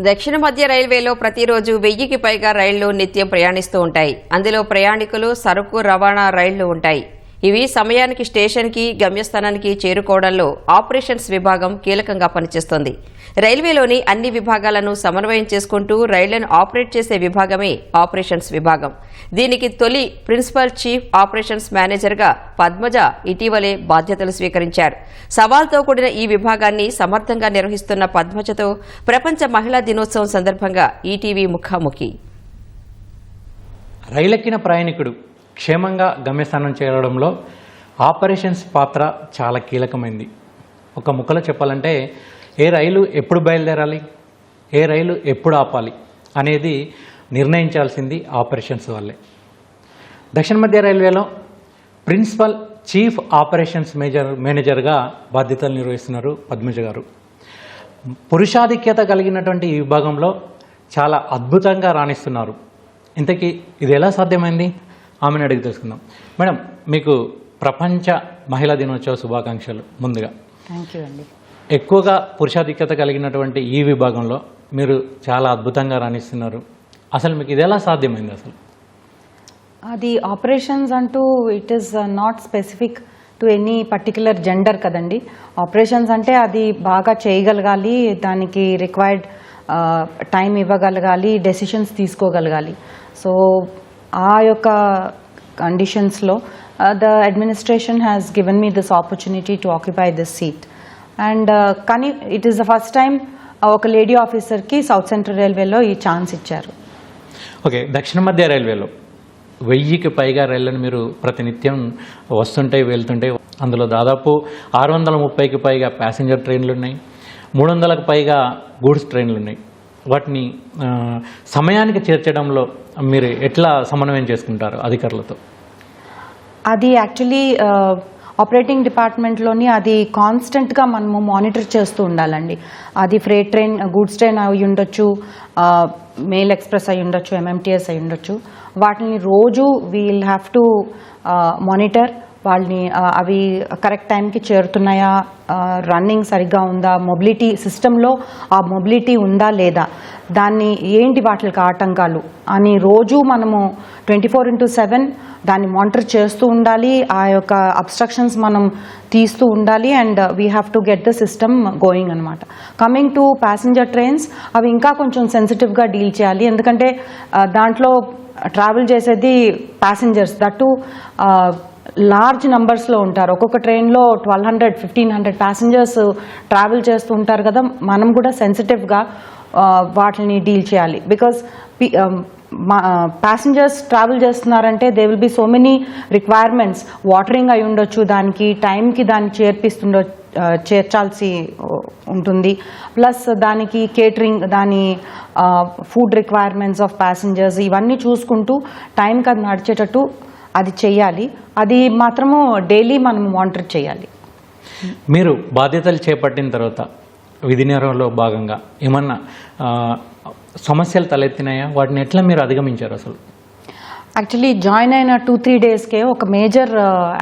దక్షిణ మధ్య రైల్వేలో ప్రతిరోజు వెయ్యికి పైగా రైళ్ళు నిత్యం ప్రయాణిస్తూ ఉంటాయి. అందులో ప్రయాణికులు సరుకు రవాణా రైళ్ళు ఉంటాయి. ఇవి సమయానికి స్టేషన్కి గమ్యస్థానానికి చేరుకోవడంలో ఆపరేషన్స్ విభాగం కీలకంగా పనిచేస్తోంది. రైల్వేలోని అన్ని విభాగాలను సమన్వయం చేసుకుంటూ రైళ్ళను ఆపరేట్ చేసే విభాగమే ఆపరేషన్స్ విభాగం. దీనికి తొలి ప్రిన్సిపల్ చీఫ్ ఆపరేషన్స్ మేనేజర్గా పద్మజ ఇటీవలే బాధ్యతలు స్వీకరించారు. సవాల్తో కూడిన ఈ విభాగాన్ని సమర్థంగా నిర్వహిస్తున్న పద్మజతో ప్రపంచ మహిళా దినోత్సవం సందర్భంగా ఈటీవీ ముఖాముఖి. రైలెక్కిన ప్రయాణికుడు క్షేమంగా గమ్యస్థానం చేరడంలో ఆపరేషన్స్ పాత్ర చాలా కీలకమైంది. ఒక ముక్కలో చెప్పాలంటే ఏ రైలు ఎప్పుడు బయలుదేరాలి? ఏ రైలు ఎప్పుడు ఆపాలి? అనేది నిర్ణయించాల్సింది ఆపరేషన్స్ వల్లే దక్షిణ మధ్య రైల్వేలో ప్రిన్సిపల్ చీఫ్ ఆపరేషన్స్ మేజర్ మేనేజర్గా బాధ్యతలు నిర్వహిస్తున్నారు పద్మజ గారు. పురుషాధిక్యత కలిగినటువంటి ఈ విభాగంలో చాలా అద్భుతంగా రాణిస్తున్నారు. ఇంతకీ ఇది ఎలా సాధ్యమైంది? ఆమెను అడిగి తెలుసుకుందాం. మేడం మీకు ప్రపంచ మహిళా దినోత్సవ శుభాకాంక్షలు ముందుగా. థ్యాంక్ యూ అండి. ఎక్కువగా పురుషాధిక్యత కలిగినటువంటి ఈ విభాగంలో మీరు చాలా అద్భుతంగా రాణిస్తున్నారు. అసలు మీకు ఇది ఎలా సాధ్యమైంది అసలు? అది ఆపరేషన్స్ అంటూ it is not specific to any particular gender కదండి. ఆపరేషన్స్ అంటే అది బాగా చేయగలగాలి దానికి రిక్వైర్డ్ టైం ఇవ్వగలగాలి డెసిషన్స్ తీసుకోగలగాలి. సో ఆ యొక్క కండిషన్స్లో the administration has given me this opportunity to occupy this seat and కానీ it is the first time ఒక లేడీ ఆఫీసర్కి సౌత్ సెంట్రల్ రైల్వేలో ఈ ఛాన్స్ ఇచ్చారు. ఓకే దక్షిణ మధ్య రైల్వేలో వెయ్యికి పైగా రైళ్ళను మీరు ప్రతినిత్యం వస్తుంటాయి వెళ్తుంటాయి అందులో దాదాపు ఆరు వందల ముప్పైకి పైగా ప్యాసింజర్ ట్రైన్లు ఉన్నాయి. మూడు వందలకు పైగా గూడ్స్ ట్రైన్లు ఉన్నాయి. వాటిని సమయానికి చేర్చడంలో మీరు ఎట్లా సమన్వయం చేసుకుంటారు అధికారులతో? అది యాక్చువల్లీ ఆపరేటింగ్ డిపార్ట్మెంట్లోని అది కాన్స్టెంట్గా మనము మానిటర్ చేస్తూ ఉండాలండి. అది ఫ్రేట్ ట్రైన్ గూడ్స్ ట్రైన్ అయి ఉండొచ్చు మెయిల్ ఎక్స్ప్రెస్ అయి ఉండొచ్చు ఎంఎంటీఎస్ అయి ఉండొచ్చు. వాటిని రోజు వీల్ హ్యావ్ టు మానిటర్. వాళ్ళని అవి కరెక్ట్ టైంకి చేరుతున్నాయా? రన్నింగ్ సరిగ్గా ఉందా? మొబిలిటీ సిస్టంలో ఆ మొబిలిటీ ఉందా లేదా? దాన్ని ఏంటి వాటికి ఆటంకాలు? అని రోజు మనము ట్వంటీ ఫోర్ ఇంటూ సెవెన్ దాన్ని మానిటర్ చేస్తూ ఉండాలి. ఆ యొక్క అబ్స్ట్రక్షన్స్ మనం తీస్తూ ఉండాలి. And we have to get the system going అనమాట కమింగ్ టు ప్యాసింజర్ ట్రైన్స్ అవి ఇంకా కొంచెం సెన్సిటివ్గా డీల్ చేయాలి. ఎందుకంటే దాంట్లో ట్రావెల్ చేసేది ప్యాసింజర్స్. దట్టు లార్జ్ నంబర్స్లో ఉంటారు. ఒక్కొక్క ట్రైన్లో twelve hundred fifteen hundred passengers travel చేస్తూ ఉంటారు కదా. మనం కూడా సెన్సిటివ్గా వాటిని డీల్ చేయాలి. బికాస్ ప్యాసింజర్స్ ట్రావెల్ చేస్తున్నారంటే they will be so many requirements watering అయి ఉండొచ్చు దానికి టైంకి దాన్ని చేర్పిస్తుండ చేర్చాల్సి ఉంటుంది. ప్లస్ దానికి కేటరింగ్ దాని ఫుడ్ రిక్వైర్మెంట్స్ ఆఫ్ ప్యాసింజర్స్ ఇవన్నీ చూసుకుంటూ టైంకి అది నడిచేటట్టు అది చెయ్యాలి అది మాత్రము డైలీ మనం మానిటర్ చేయాలి. మీరు బాధ్యతలు చేపట్టిన తర్వాత విధి నిర్వహణలో భాగంగా ఏమన్నా సమస్యలు తలెత్తినాయా? వాటిని ఎట్లా మీరు అధిగమించారు అసలు? యాక్చువల్లీ జాయిన్ అయిన టూ త్రీ డేస్కే ఒక మేజర్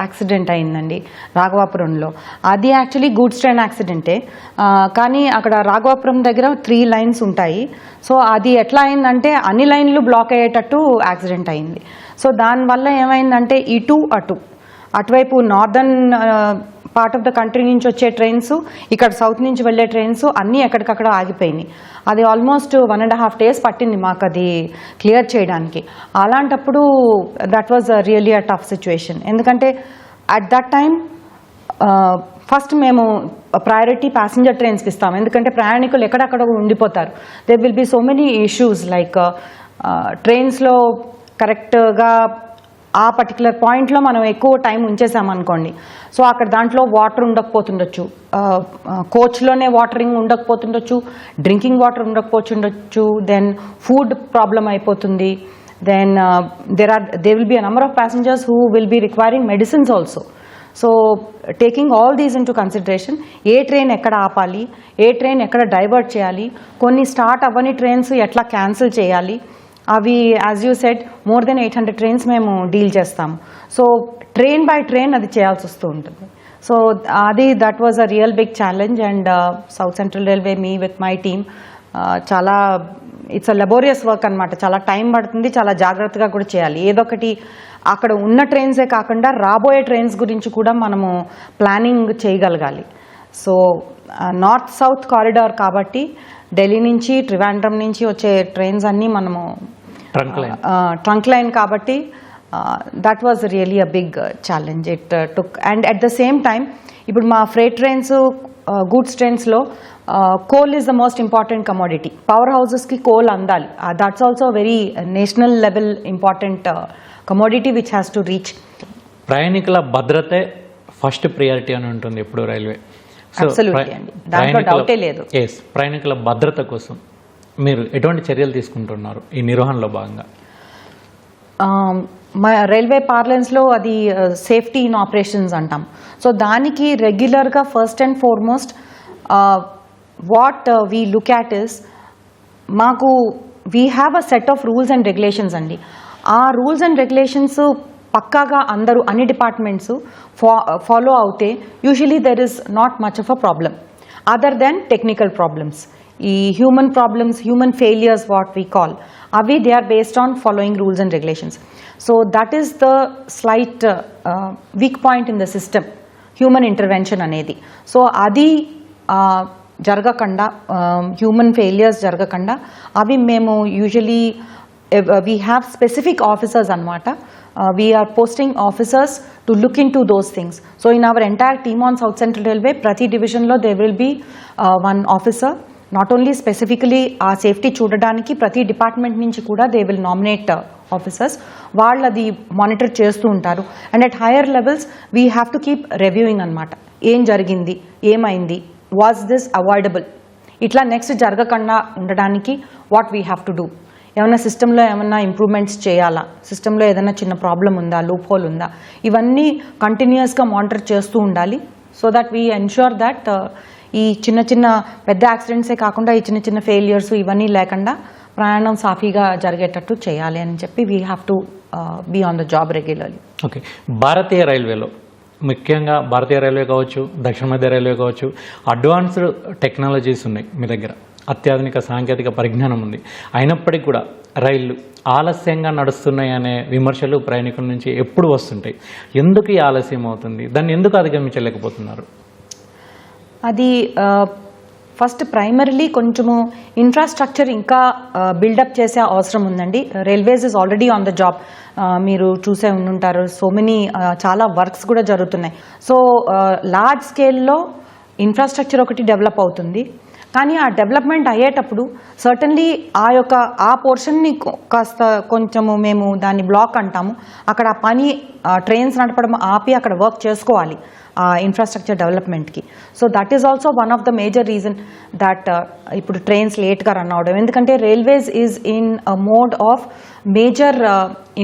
యాక్సిడెంట్ అయిందండి రాఘవాపురంలో. అది యాక్చువల్లీ గూడ్స్ ట్రైన్ యాక్సిడెంటే కానీ అక్కడ రాఘవాపురం దగ్గర త్రీ లైన్స్ ఉంటాయి. సో అది ఎట్లా అయిందంటే అన్ని లైన్లు బ్లాక్ అయ్యేటట్టు యాక్సిడెంట్ అయింది. సో దానివల్ల ఏమైందంటే ఇటు అటు. అటువైపు northern part of the country నుంచి వచ్చే ట్రైన్స్ ఇక్కడ సౌత్ నుంచి వెళ్ళే ట్రైన్స్ అన్నీ ఎక్కడికక్కడ ఆగిపోయినాయి. అది almost one and half days పట్టింది మాకు అది క్లియర్ చేయడానికి. అలాంటప్పుడు that was really a tough situation ఎందుకంటే అట్ దట్ టైం ఫస్ట్ మేము ప్రయారిటీ ప్యాసింజర్ ట్రైన్స్కి ఇస్తాం. ఎందుకంటే ప్రయాణికులు ఎక్కడక్కడ ఉండిపోతారు. They will be so many issues like ట్రైన్స్లో కరెక్ట్గా ఆ పర్టికులర్ పాయింట్లో మనం ఎక్కువ టైం ఉంచేసామనుకోండి. సో అక్కడ దాంట్లో వాటర్ ఉండకపోతుండొచ్చు. కోచ్లోనే వాటరింగ్ ఉండకపోతుండొచ్చు. డ్రింకింగ్ వాటర్ ఉండకపోతుండొచ్చు. దెన్ ఫుడ్ ప్రాబ్లం అయిపోతుంది. Then there are they will be a number of passengers who will be requiring medicines also so taking all these into consideration A train ఎక్కడ ఆపాలి? ఏ train ఎక్కడ divert చేయాలి? కొన్ని start అవ్వని trains ఎట్లా cancel చేయాలి? అవి as you said more than eight hundred trains మేము డీల్ చేస్తాము సో ట్రైన్ బై ట్రైన్ అది చేయాల్సి వస్తూ ఉంటుంది. సో అది that was a real big challenge and south central railway me with my team చాలా ఇట్స్ అ లెబోరియస్ వర్క్ అనమాట చాలా టైం పడుతుంది చాలా జాగ్రత్తగా కూడా చేయాలి. ఏదొకటి అక్కడ ఉన్న ట్రైన్సే కాకుండా రాబోయే ట్రైన్స్ గురించి కూడా మనము ప్లానింగ్ చేయగలగాలి. సో నార్త్ సౌత్ కారిడార్ కాబట్టి ఢిల్లీ నుంచి ట్రివాండ్రం నుంచి వచ్చే ట్రైన్స్ అన్నీ మనము ట్రంక్ లైన్ ట్రంక్ లైన్ కాబట్టి that was really a big challenge it took and at the same time ఇప్పుడు మా freight trains goods ట్రైన్స్లో coal is the most important commodity power హౌసెస్కి coal అందాలి. That's also very national level important commodity which has to reach ప్రయాణికుల భద్రతే first priority అని ఉంటుంది ఎప్పుడు railway. Absolutely అండి. దాంట్లో డౌటే లేదు. ఎస్ ప్రయాణికుల భద్రత కోసం. మీరు ఎటువంటి చర్యలు తీసుకుంటున్నారు ఈ నిర్వహణలో భాగంగా? మా రైల్వే పార్లెన్స్లో అది సేఫ్టీ ఇన్ ఆపరేషన్స్ అంటాం. సో దానికి రెగ్యులర్గా first and foremost what we look at is మాకు we have a set of rules and regulations అండి. ఆ రూల్స్ అండ్ రెగ్యులేషన్స్ పక్కాగా అందరూ అన్ని డిపార్ట్మెంట్స్ ఫా ఫాలో అవుతే usually there is not much of a problem other than technical problems ఈ human problems human failures what we call అవి they are based on following rules and regulations so that is the slight weak point in the system human intervention అనేది so అది ఆ, జరగకుండా human failures జరగకుండా అవి మేము usually we have specific officers అనమాట we're posting officers to look into those things so in our entire team on south central railway ప్రతి డివిజన్లో they will be one officer not only specifically ఆ safety చూడడానికి ప్రతి department నుంచి కూడా they will nominate officers వాళ్ళు అది monitor చేస్తూ ఉంటారు. And at higher levels we have to keep reviewing అనమాట ఏం జరిగింది? ఏమైంది? వాజ్ దిస్ అవాయిడబుల్ ఇట్లా నెక్స్ట్ జరగకుండా ఉండడానికి what we have to do ఏమైనా సిస్టంలో ఏమైనా ఇంప్రూవ్మెంట్స్ చేయాలా? సిస్టంలో ఏదైనా చిన్న ప్రాబ్లం ఉందా? లూప్ హోల్ ఉందా? ఇవన్నీ కంటిన్యూస్గా మానిటర్ చేస్తూ ఉండాలి. So that we ensure that ఈ చిన్న చిన్న పెద్ద యాక్సిడెంట్సే కాకుండా ఈ చిన్న చిన్న ఫెయిలియర్స్ ఇవన్నీ లేకుండా ప్రయాణం సాఫీగా జరిగేటట్టు చేయాలి అని చెప్పి we have to be on the job regularly okay భారతీయ రైల్వేలో ముఖ్యంగా భారతీయ రైల్వే కావచ్చు దక్షిణ మధ్య రైల్వే కావచ్చు అడ్వాన్స్డ్ టెక్నాలజీస్ ఉన్నాయి మీ దగ్గర. అత్యాధునిక సాంకేతిక పరిజ్ఞానం ఉంది. అయినప్పటికీ కూడా రైళ్ళు ఆలస్యంగా నడుస్తున్నాయి అనే విమర్శలు ప్రయాణికుల నుంచి ఎప్పుడు వస్తుంటాయి? ఎందుకు ఈ ఆలస్యం అవుతుంది? దాన్ని ఎందుకు అధిగమించలేకపోతున్నారు? అది ఫస్ట్ ప్రైమరీలీ కొంచెము ఇన్ఫ్రాస్ట్రక్చర్ ఇంకా బిల్డప్ చేసే అవసరం ఉందండి. Railways is already on the job మీరు చూసే ఉండుంటారు. సో మెనీ చాలా వర్క్స్ కూడా జరుగుతున్నాయి. సో లార్జ్ స్కేల్లో ఇన్ఫ్రాస్ట్రక్చర్ ఒకటి డెవలప్ అవుతుంది. కానీ ఆ డెవలప్మెంట్ అయ్యేటప్పుడు సర్టన్లీ ఆ యొక్క ఆ పోర్షన్ని కాస్త కొంచెము మేము దాన్ని బ్లాక్ అంటాము. అక్కడ ఆ పని ట్రైన్స్ నడపడం ఆపి అక్కడ వర్క్ చేసుకోవాలి ఆ ఇన్ఫ్రాస్ట్రక్చర్ డెవలప్మెంట్కి so that is also one of the major reason that ఇప్పుడు ట్రైన్స్ లేట్గా రన్ అవడం. ఎందుకంటే railways is in a mode of major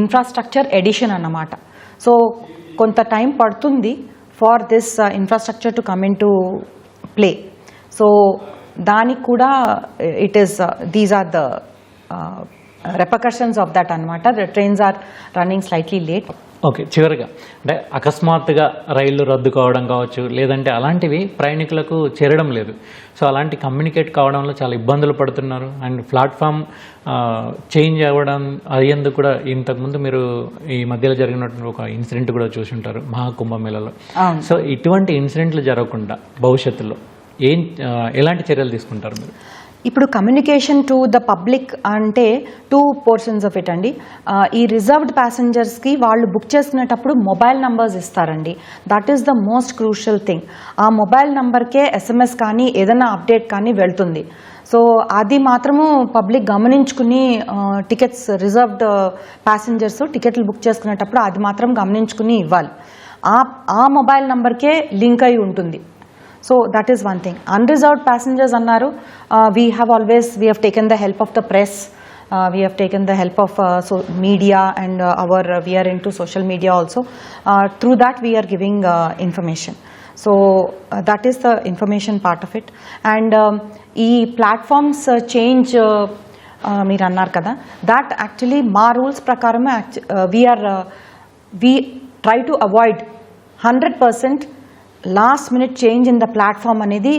infrastructure edition అన్నమాట. సో కొంత టైం పడుతుంది for this infrastructure to come into play so దానికి కూడా it is these are the repercussions of that అనమాట the trains are running slightly late okay చివరిగా అంటే అకస్మాత్తుగా రైళ్ళు రద్దు కావడం కావచ్చు లేదంటే అలాంటివి ప్రయాణికులకు చేరడం లేదు. సో అలాంటి కమ్యూనికేట్ కావడంలో చాలా ఇబ్బందులు పడుతున్నారు. అండ్ ప్లాట్ఫామ్ చేంజ్ అవ్వడం అయ్యేందుకు కూడా ఇంతకుముందు మీరు ఈ మధ్యలో జరిగినటువంటి ఒక ఇన్సిడెంట్ కూడా చూసి ఉంటారు మహాకుంభమేళలో. సో ఇటువంటి ఇన్సిడెంట్లు జరగకుండా భవిష్యత్తులో ఏం ఎలాంటి చర్యలు తీసుకుంటారు మీరు? ఇప్పుడు కమ్యూనికేషన్ టు ద పబ్లిక్ అంటే టూ పోర్షన్స్ ఆఫ్ ఇట్ అండి. ఈ రిజర్వ్డ్ ప్యాసింజర్స్కి వాళ్ళు బుక్ చేసుకునేటప్పుడు మొబైల్ నంబర్స్ ఇస్తారండి. That is the most crucial thing ఆ మొబైల్ నంబర్కే ఎస్ఎంఎస్ కానీ ఏదైనా అప్డేట్ కానీ వెళ్తుంది. సో అది మాత్రము పబ్లిక్ గమనించుకుని టికెట్స్ రిజర్వ్డ్ ప్యాసింజర్స్ టికెట్లు బుక్ చేసుకునేటప్పుడు అది మాత్రం గమనించుకుని ఇవ్వాలి. ఆ ఆ మొబైల్ నంబర్కే లింక్ అయి ఉంటుంది. so that is one thing unreserved passengers అన్నారు we have always we have taken the help of the press we have taken the help of so media and our we are into social media also through that we are giving information so that is the information part of it and ఈ platforms change మీరు అన్నారు కదా that actually మా rules ప్రకారమే we are we try to avoid hundred percent last minute change in the platform అనేది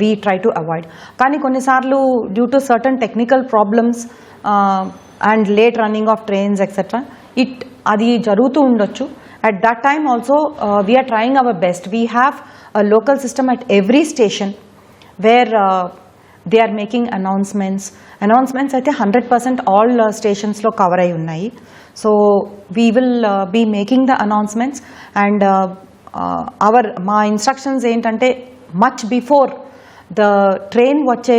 we try to avoid కానీ కొన్నిసార్లు due to certain technical problems and late running of trains etcetera it అది జరుగుతూ ఉండొచ్చు. At that time also we're trying our best we have local system at every station where they are making announcements announcements అయితే hundred percent all స్టేషన్స్లో cover అయి ఉన్నాయి. So we will be making the announcements and our మా instructions ఏంటంటే much before the train వచ్చే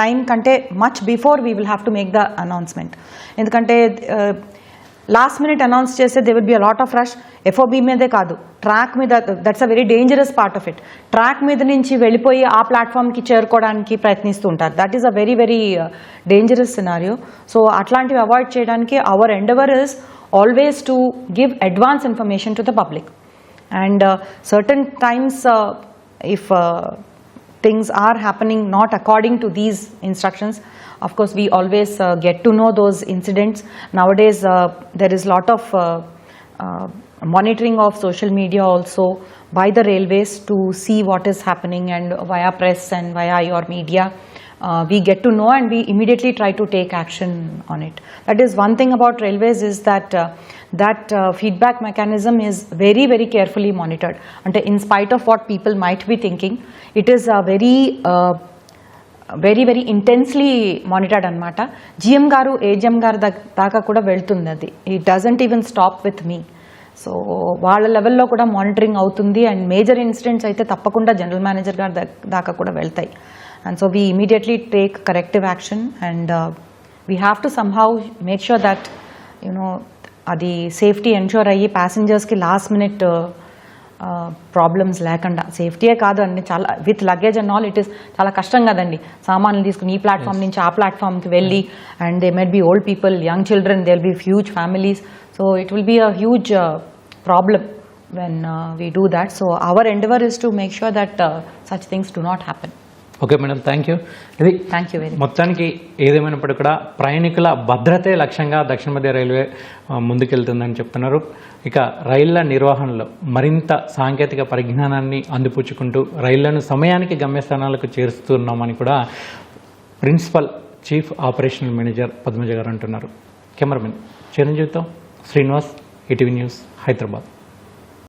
time కంటే much before we will have to make the announcement ఎందుకంటే last minute announce చేస్తే they will be a lot of rush FOB మీదే కాదు. Track మీద that's a very dangerous part of it track మీద నుంచి వెళ్ళిపోయి ఆ ప్లాట్ఫామ్కి చేరుకోవడానికి ప్రయత్నిస్తూ ఉంటారు. That is a very very dangerous scenario so అట్లాంటివి అవాయిడ్ చేయడానికి our endeavour is always to give advance information to the public and uh, certain times uh, if uh, things are happening not according to these instructions of course we always uh, get to know those incidents nowadays uh, there is a lot of uh, monitoring of social media also by the railways to see what is happening and via press and via your media we get to know and we immediately try to take action on it. That is one thing about railways is that that uh, feedback mechanism is very very carefully monitored. And in spite of what people might be thinking, it is a very uh, very very intensely monitored అనమాట GM గారు AGM గారు దాకా కూడా వెళ్తుంది అది ఈ doesn't even stop with me so వాళ్ళ లెవెల్లో కూడా మానిటరింగ్ అవుతుంది. అండ్ మేజర్ ఇన్సిడెంట్స్ అయితే తప్పకుండా జనరల్ మేనేజర్ గారి దాకా కూడా వెళ్తాయి. And so we immediately take corrective action and we have to somehow make sure that you know అది సేఫ్టీ ఎన్షూర్ అయ్యి ప్యాసింజర్స్కి లాస్ట్ మినిట్ ప్రాబ్లమ్స్ లేకుండా. సేఫ్టీయే కాదు అండి చాలా with luggage and all it is చాలా కష్టం కదండి. సామాన్లు తీసుకుని ఈ ప్లాట్ఫామ్ నుంచి ఆ ప్లాట్ఫామ్కి వెళ్ళి and they might be old people young children they will be huge families. So it will be a huge problem when we do that. So our endeavour is to make sure that such things do not happen. Okay madam thank you ఇది thank you very మొత్తానికి ఏదేమైనప్పటికీ కూడా ప్రయాణికుల భద్రతే లక్ష్యంగా దక్షిణ మధ్య railway ముందుకెళ్తుందని చెప్తున్నారు. ఇక రైళ్ళ నిర్వహణలో మరింత సాంకేతిక పరిజ్ఞానాన్ని అందిపుచ్చుకుంటూ రైళ్ళను సమయానికి గమ్యస్థానాలకు చేరుస్తున్నామని కూడా principal chief operational manager Padmaja garu అంటున్నారు. కెమెరామెన్ చిరంజీవితో శ్రీనివాస్ ఈటీవీ న్యూస్ హైదరాబాద్.